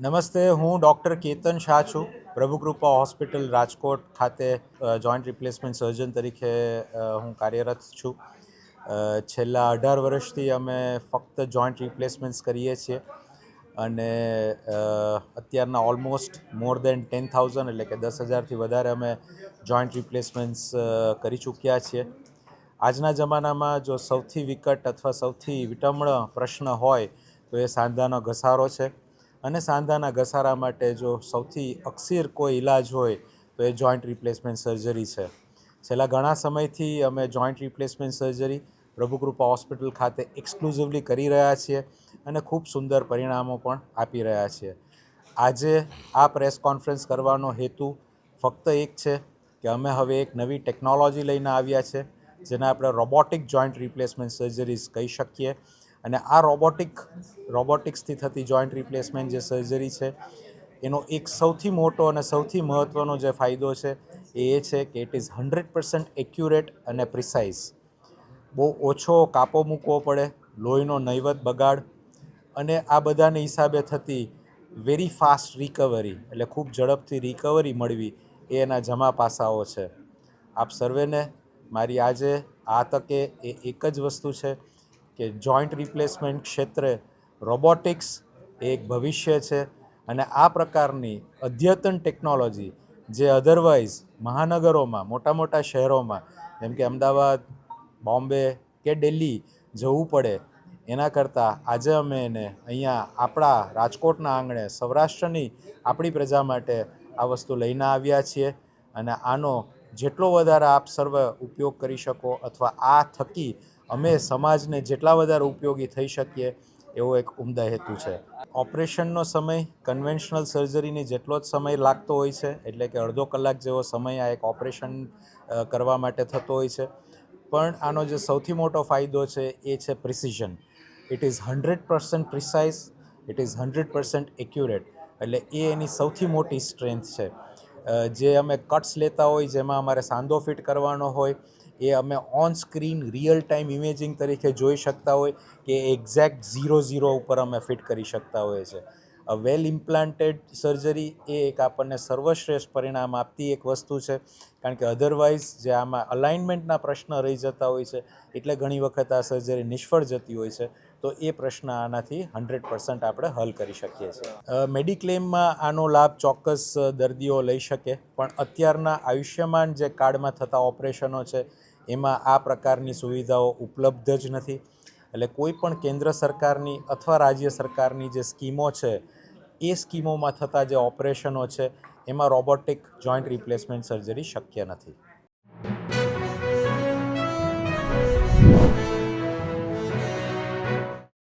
નમસ્તે, હું ડૉક્ટર કેતન શાહ છું, પ્રભુકૃપા હોસ્પિટલ રાજકોટ ખાતે જોઈન્ટ રિપ્લેસમેન્ટ સર્જન તરીકે હું કાર્યરત છું. છેલ્લા અઢાર વર્ષથી અમે ફક્ત જોઈન્ટ રિપ્લેસમેન્ટ્સ કરીએ છીએ અને અત્યારના almost more than ten thousand એટલે કે દસ હજારથી વધારે અમે જોઈન્ટ રિપ્લેસમેન્ટ્સ કરી ચૂક્યા છીએ. આજના જમાનામાં જો સૌથી વિકટ અથવા સૌથી વિટમણ પ્રશ્ન હોય, તો એ સાંધાનો ઘસારો છે. અને સાંધાના ઘસારા માટે જો સૌથી અકસીર કોઈ ઈલાજ હોય, તો એ જોઈન્ટ રિપ્લેસમેન્ટ સર્જરી છે. છેલ્લા ઘણા સમયથી અમે joint replacement surgery Prabhukripa hospital ખાતે એક્સક્લુઝિવલી કરી રહ્યા છીએ અને ખૂબ સુંદર પરિણામો પણ આપી રહ્યા છીએ. આજે આ પ્રેસ કોન્ફરન્સ કરવાનો હેતુ ફક્ત એક છે કે અમે હવે એક નવી ટેકનોલોજી લઈને આવ્યા છે, જેને આપણે રોબોટિક જોઈન્ટ રિપ્લેસમેન્ટ સર્જરીઝ કહી શકીએ. અને આ રોબોટિક, રોબોટિક્સથી થતી જોઈન્ટ રિપ્લેસમેન્ટ જે સર્જરી છે, એનો એક સૌથી મોટો અને સૌથી મહત્ત્વનો જે ફાયદો છે એ એ છે કે it is hundred percent accurate અને પ્રિસાઇઝ બહુ ઓછો કાપો મૂકવો પડે, લોહીનો નૈવત બગાડ અને આ બધાને હિસાબે થતી વેરી ફાસ્ટ રિકવરી એટલે ખૂબ ઝડપથી રિકવરી મળવી એ એના જમા પાસાઓ છે. આપ સર્વેને મારી આજે આ તકે એ એક જ વસ્તુ છે કે જોઈન્ટ રિપ્લેસમેન્ટ ક્ષેત્રે રોબોટિક્સ એક ભવિષ્ય છે અને આ પ્રકારની અદ્યતન ટેકનોલોજી જે અધરવાઇઝ મહાનગરોમાં, મોટા મોટા શહેરોમાં, જેમ કે અમદાવાદ, બોમ્બે કે દિલ્હી જવું પડે, એના કરતાં આજે અમે એને અહીંયા આપણા રાજકોટના આંગણે, સૌરાષ્ટ્રની આપણી પ્રજા માટે આ વસ્તુ લઈને આવ્યા છીએ અને આનો જેટલો વધારે આપ સર્વ ઉપયોગ કરી શકો અથવા આ થકી અમે સમાજને જેટલા વધારે ઉપયોગી થઈ શકીએ એવો એક ઉમદા હેતુ છે. ઓપરેશનનો સમય કન્વેન્શનલ સર્જરીની જેટલો જ સમય લાગતો હોય છે, એટલે કે અડધો કલાક જેવો સમય આ એક ઓપરેશન કરવા માટે થતો હોય છે. પણ આનો જે સૌથી મોટો ફાયદો છે એ છે precision it is hundred percent precise it is hundred percent accurate એટલે એ એની સૌથી મોટી સ્ટ્રેન્થ છે. જે અમે કટ્સ લેતા હોય, જેમાં અમારે સાંધો ફિટ કરવાનો હોય એ અમે on screen real time imaging તરીકે જોઈ શકતા હોય કે એક્ઝેક્ટ ઝીરો ઝીરો ઉપર અમે ફિટ કરી શકતા હોઈએ છીએ વેલ ઇમ્પ્લાન્ટેડ સર્જરી એ એક આપણને સર્વશ્રેષ્ઠ પરિણામ આપતી એક વસ્તુ છે. કારણ કે અધરવાઇઝ જે આમાં અલાઇનમેન્ટના પ્રશ્ન રહી જતા હોય છે, એટલે ઘણી વખત આ સર્જરી નિષ્ફળ જતી હોય છે, તો એ પ્રશ્ન આનાથી હન્ડ્રેડ પર્સન્ટ આપણે હલ કરી શકીએ છીએ. મેડિક્લેમમાં આનો લાભ ચોક્કસ દર્દીઓ લઈ શકે, પણ અત્યારના આયુષ્યમાન જે કાર્ડમાં થતા ઓપરેશનો છે એમાં આ પ્રકારની સુવિધાઓ ઉપલબ્ધ જ નથી. એટલે કોઈ પણ કેન્દ્ર સરકારની અથવા રાજ્ય સરકારની જે સ્કીમો છે, એ સ્કીમોમાં થતા જે ઓપરેશનો છે, એમાં રોબોટિક જોઈન્ટ રિપ્લેસમેન્ટ સર્જરી શક્ય નથી.